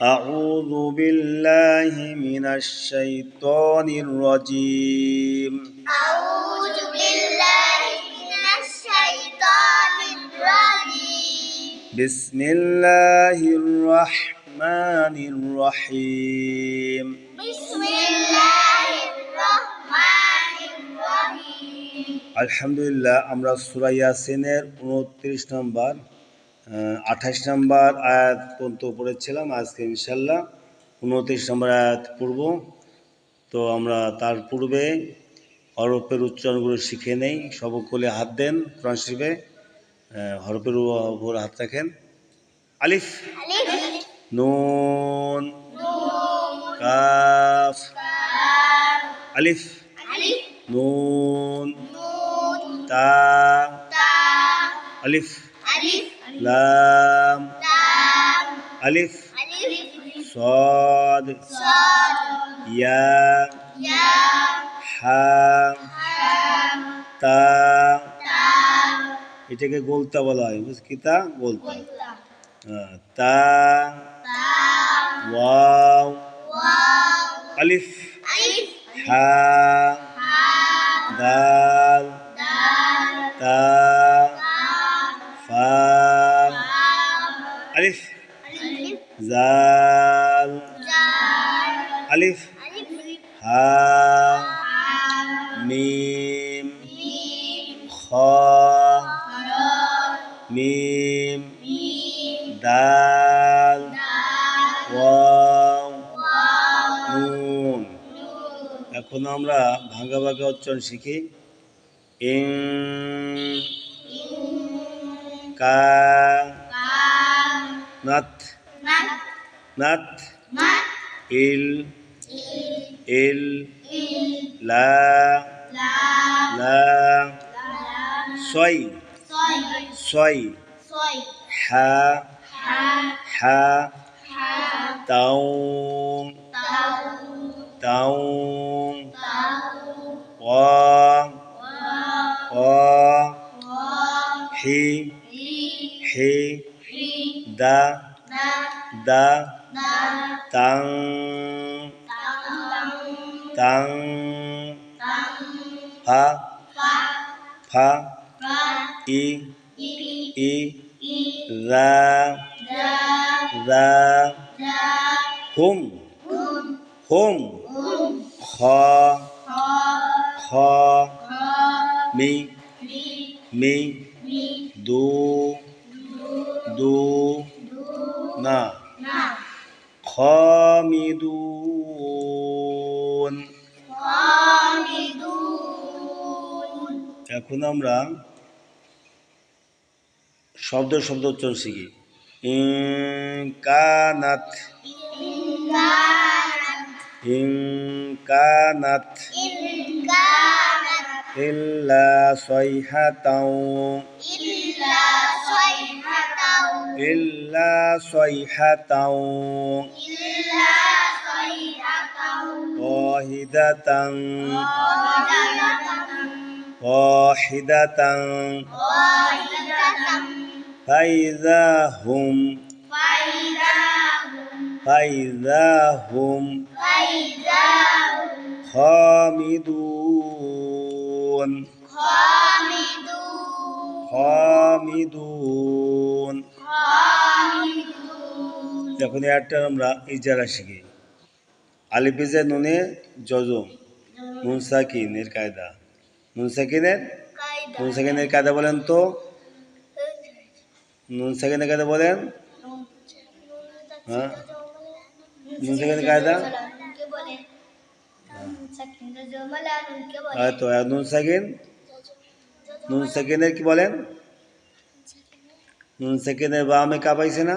أعوذ بالله من الشيطان الرجيم أعوذ بالله من الشيطان الرجيم بسم الله الرحمن الرحيم بسم الله الرحمن الرحيم আলহামদুলিল্লাহ আমরা সুরা ইয়াসিনের উনত্রিশ নম্বর আঠাশ নম্বর আয়াত পর্যন্ত পড়েছিলাম ছিলাম আজকে ইনশাল্লাহ উনত্রিশ নম্বর আয়াত পূর্ব তো আমরা তার পূর্বে হরফের উচ্চারণগুলো শিখে নেই সবকলে হাত দেন, কোরআন শরীফে হরফের উপর হাত রাখেন। আলিফ। নুন। কাফ। আলিফ। নুন। তা। আলিফ। লাম لام আলিফ ألف صاد صاد ইয়া يا হা حام তা تاء এটাকে গোলতা বলা হয় বুঝ কি তা গোলতা قلة হ্যাঁ, তা تاء ওয়াও واو আলিফ ألف হা মিম। খ। মিম। দাল। এখন আমরা ভাঙ্গা ভাঙ্গা উচ্চারণ শিখি। ইং। কা। নাথ নাথ ইল। ইল। লা। La. Soy. Soy. Soy. Ha. Ha. Ha. Taun. Taun. Taun. Wa. Hi. Hi. Da. Da. Tang. Tang. Tang. Tang. Ha. হা ই ই রা রা হুম হুম খ খ মি মি দু দু না খামিদুন খামিদুন এখন আমরা শব্দ শব্দ উচ্চারণ শিখি। ইনকানাত ইনকানাত ইল্লা সৈহাতাও। ইল্লা সৈহাতাও। ওয়াহিদাতাং واحدة ওয়াহিদাতাং واحدة ফাইযা হুম فإذا هم ফাইযা হুম فإذا هم খামিদুন خامدون খামিদুন خامدون এখন একটা আমরা ইজারা শিখি আলিফিজে নুনে জজম নুন সাকিনের কায়দা নুন সাকিনের? নুন সাকিনের কায়দা বলেন তো। নুন সাকিনের কায়দা বলেন। হ্যাঁ। নুন সাকিনের কায়দা? হয়তো নুন সাকিন। নুন সাকিনের কি বলেন? নুন সাকিনের বামে কাপ আইছে না?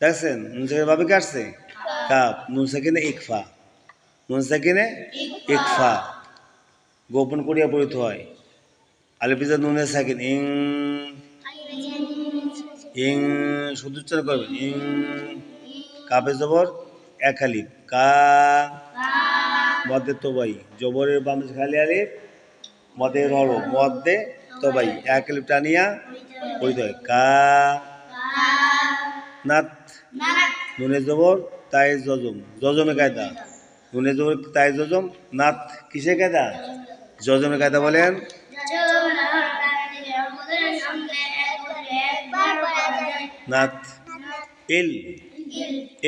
দেখছেন? নুন সাকিনের বাবে কাটছে কাপ। নুন সাকিনে ইকফা। নুন সাকিনে ইকফা। গোপন করিয়া পড়িত হয়। আলিফিজা নুনে সাকিন ইং ইং শুধু উচ্চারণ করবেন ইং কাপে জবর, এক আলিফ কা, মদে তোবাই, জবরের বাম খালি আলিফ মদে রড় মদে তোবাই, এক আলিফ টানিয়া পড়িতে হয়। কা, নাত, নুনে জবর, তাই জজম, জজমে কায়দা। নুনে জবর, তাই জজম, নাত, কিসে কায়দা? জজমে কায়দা বলেন।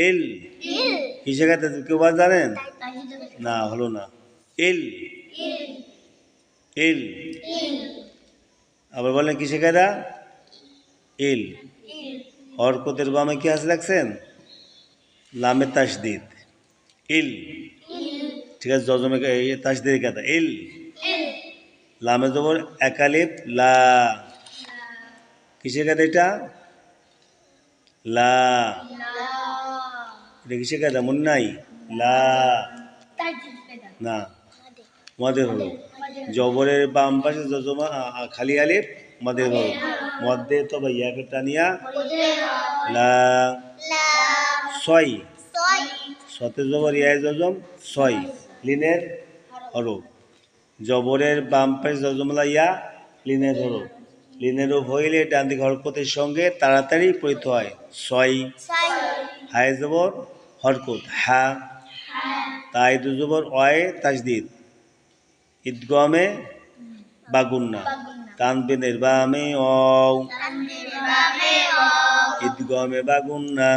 ইল। কিসে কায়দা কেউ বা জানেন? না, হলো না। ইল। ইল। আবার বলেন কিসে কায়দা ইল। হরকতের বামে কি আছে লাগছেন লামে তাসদিদ। ইল। ঠিক আছে জজমে তাসদিদ কাদা ইল। লামে জবর একালিপ লা। কিসের কাদা এটা? লা। এটা কিসের কাদা মনে নাই লা। না। মদের হলো। জবরের বাম পাশে জজমা খালি আলিফ মদের হলো। মধ্যে তো ভাই ইয়াকে টানিয়া লা। ছয়। সতে জবর ইয়ায় জজম ছয়। লিনের হরফ। জবরের বাম পাশে জজমলা ইয়া লিনের। হরফ লিনের রূপ হইলে ডান দিকে হরকতের সঙ্গে তাড়াতাড়ি পরিত হয়। ছয়। হায় জবর হরকত। হা। তাই দু জবর অয়ে তাজদিদ। ঈদগমে বাগুন্না। তানবিনের বামে অ ঈদগমে বাগুন্না।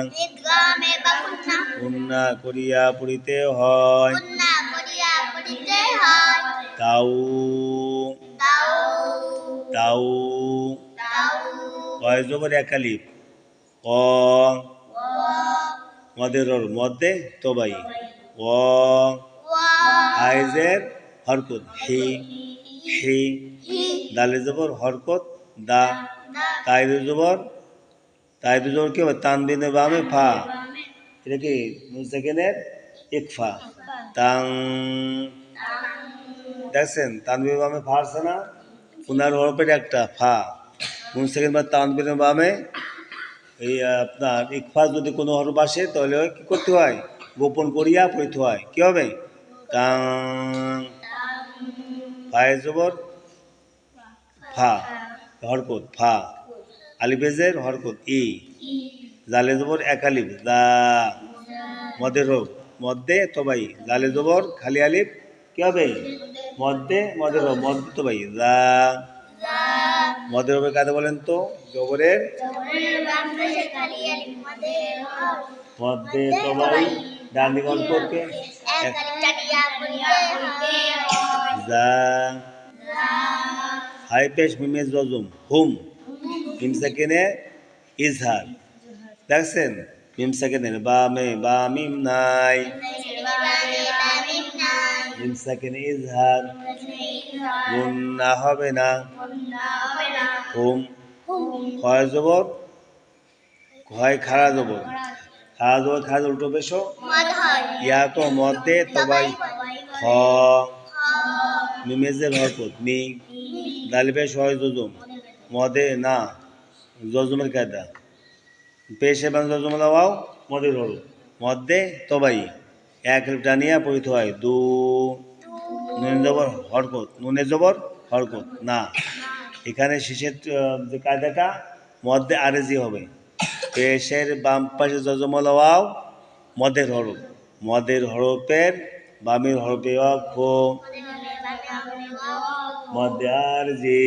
গুন্না করিয়া পড়িতে হয়। তাও তাও। কয় জবর একালিপ অ মদের ওর মধ্যে তবাই। অ আইজের হরকত। হি হি। দালে জবর হরকত। দা। তাই দু জবর। তাই দু জবর কি হবে? তানবিনের বামে ফা। এটা কি সেকেন্ডের ইকফা। তাং। দেখছেন? তানবিনের বামে ফা আসছে না? পুনার হরফের একটা ফা। কোন সেকেন্ড বা তানবিনের বামে এই আপনার ইকফা যদি কোনো হরফ আসে, তাহলে কি করতে হয়? গোপন করিয়া পড়িতে হয়। কী হবে? তাং ফায়ে জবর? ফা। হরকত, ফা। আলিফেজের হরকত, ই। জালে জবর, এক আলিফ দা মদের হোক। মধ্যে তবাই। জালে জবর, খালি আলিফ। কী হবে? মধ্যে মদের হোক মধ্যে তবাই দা মদের হবে কাদের বলেন তো? জবরের? মধ্যে তবাই ডান দিকে হরকতকে এক যা হাই পেশ মিমে জজম, হুম। মিম সেকেন্ডে ইজহার। দেখছেন? মিম সেকেন্ডে, বা মে, বা মিম নাই। মিম সেকেন্ডে ইজহার। গুন্না হবে না। হুম। ক্ষয় জবর ক্ষয় খাড়া জবর খাড়া জবর খাড়া উল্টো বেশো ইয়া তো মধ্যে তবাই। খ। মিমেজের হরকত মি। দালিবে সহজ জজম মদে না। জজমের কায়দা। পেশে বাং জজম লাও মদের হল মধ্যে তবাই। এক টানিয়া পরিত হয়। দু নুনে জবর, হরকত। নুনের জবর, হরকত। না। এখানে শেষের যে কায়দাটা, মধ্যে আরেজি হবে। পেশের বাম পাশে জজম লাও মদের হরফ। মদের হরফের, বামের হরফে অক্ষ। মধ্যে আর জি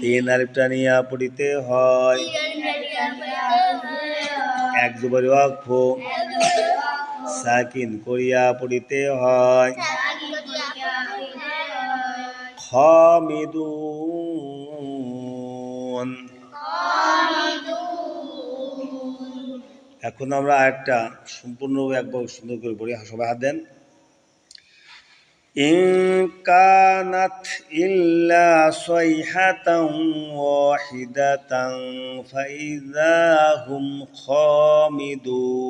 তিন আলিফটা নিয়ে পড়িতে হয়। এক জবরে অক্ষ। সাকিন করিয়া পড়িতে হয় খমিদুন এখন আমরা একটা সম্পূর্ণ একবার সুন্দর করে পড়ি সবাই হাত দেন إن كانت إلا صيحة واحدة فإذا هم خامدون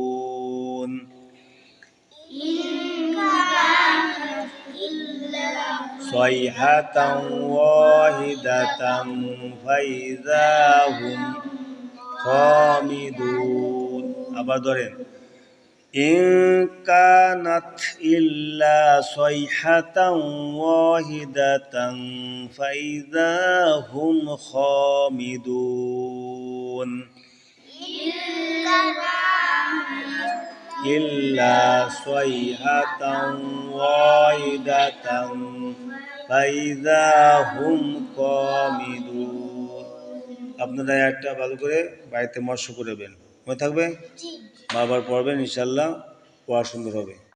صيحة واحدة فإذا هم খামিদুন আবার ধরেন ইন কানাত ইল্লা সাইহাতান ওয়াহিদাতান ফাইযা হুম খামিদুন ইল্লা صيحة واحدة فإذا হুম قامدون আপনারা একটা ভালো করে বাড়িতে মৎস্য করবেন মনে থাকবে? বাবার বারবার পড়বেন ইনশাল্লাহ পড়া সুন্দর হবে।